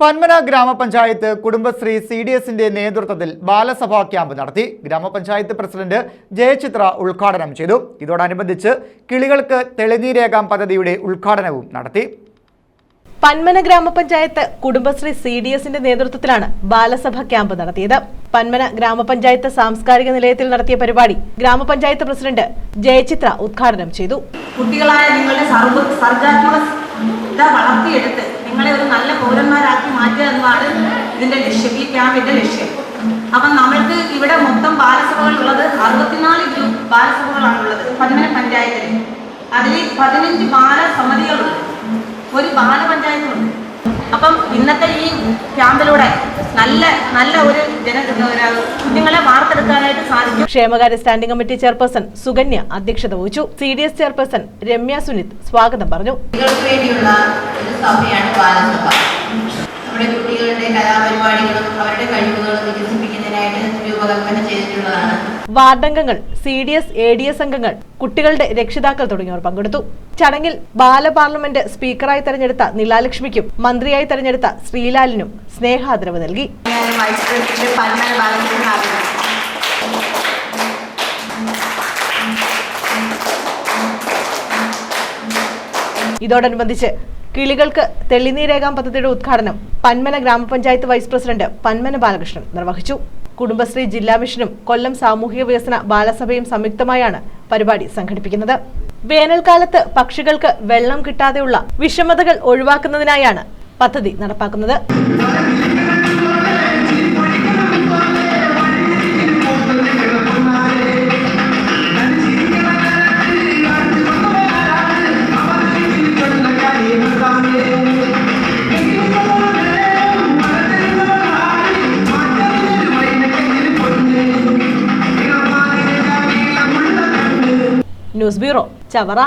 പന്മന ഗ്രാമപഞ്ചായത്ത് Kudumbashree C D എസിന്റെ നേതൃത്വത്തിൽ ബാലസഭാ ക്യാമ്പ് നടത്തി. ഗ്രാമപഞ്ചായത്ത് പ്രസിഡന്റ് ജയചിത്ര ഉദ്ഘാടനം ചെയ്തു. ഇതോടനുബന്ധിച്ച് കിളികൾക്ക് തെളിനീരേകാം പദ്ധതിയുടെ ഉദ്ഘാടനവും നടത്തി. പന്മന ഗ്രാമപഞ്ചായത്ത് കുടുംബശ്രീ സി ഡി എസിന്റെ നേതൃത്വത്തിലാണ് ബാലസഭ ക്യാമ്പ് നടത്തിയത്. പന്മന ഗ്രാമപഞ്ചായത്ത് സാംസ്കാരിക നിലയത്തിൽ നടത്തിയ പരിപാടി ഗ്രാമപഞ്ചായത്ത് പ്രസിഡന്റ് ജയചിത്ര ഉദ്ഘാടനം ചെയ്തു. കുട്ടികളായ നിങ്ങളുടെ സർവ സർഗാത്മകത വളർത്തിയെടുത്ത് നിങ്ങളെ ഒരു നല്ല പൗരന്മാരാക്കി മാറ്റുക എന്നതാണ് ഇതിന്റെ ലക്ഷ്യം ഈ ക്യാമ്പിന്റെ ലക്ഷ്യം. അപ്പൊ നമ്മൾക്ക് ഇവിടെ മൊത്തം ബാലസഭകൾ ഉള്ളത് അറുപത്തിനാല് ഗ്രൂപ്പ് ബാലസഭകളാണുള്ളത്. പതിമന പഞ്ചായത്തിൽ. അതിൽ പതിനഞ്ച് ബാലസമിതികളുണ്ട്. ഒരു ബാലപഞ്ചായത്തുണ്ട്. അപ്പം ഇന്നത്തെ ഈ ക്യാമ്പിലൂടെ നല്ല നല്ല ഒരു ജന കുഞ്ഞുങ്ങളെ സാധിക്കും ക്ഷേമകാര്യ സ്റ്റാൻഡിംഗ് കമ്മിറ്റി ചെയർപേഴ്സൺ സുകന്യ അധ്യക്ഷത വഹിച്ചു. C D S chairperson Ramya Sunith സ്വാഗതം പറഞ്ഞു. നമ്മുടെ കുട്ടികളുടെ കലാപരിപാടികളും അവരുടെ കഴിവുകളും വികസിപ്പിക്കുന്നതിനായിട്ട് രൂപകൽപ്പന ചെയ്തിട്ടുള്ളതാണ്. വാർഡംഗങ്ങൾ C D S A D S അംഗങ്ങൾ കുട്ടികളുടെ രക്ഷിതാക്കൾ തുടങ്ങിയവർ പങ്കെടുത്തു. ചടങ്ങിൽ ബാലപാർലമെന്റ് സ്പീക്കറായി തെരഞ്ഞെടുത്ത നിലാലക്ഷ്മിക്കും മന്ത്രിയായി തെരഞ്ഞെടുത്ത ശ്രീലാലിനും സ്നേഹാദരവ് നൽകി. ഇതോടനുബന്ധിച്ച് കിളികൾക്ക് തെളിനീരേകാം പദ്ധതിയുടെ ഉദ്ഘാടനം പന്മന ഗ്രാമപഞ്ചായത്ത് വൈസ് പ്രസിഡന്റ് പന്മന ബാലകൃഷ്ണൻ നിർവഹിച്ചു. കുടുംബശ്രീ ജില്ലാ മിഷനും കൊല്ലം സാമൂഹിക വികസന ബാലസഭയും സംയുക്തമായാണ് പരിപാടി സംഘടിപ്പിക്കുന്നത്. വേനൽക്കാലത്ത് പക്ഷികൾക്ക് വെള്ളം കിട്ടാതെയുള്ള വിഷമതകൾ ഒഴിവാക്കുന്നതിനായാണ് പദ്ധതി നടപ്പാക്കുന്നത്. News bureau Chavara.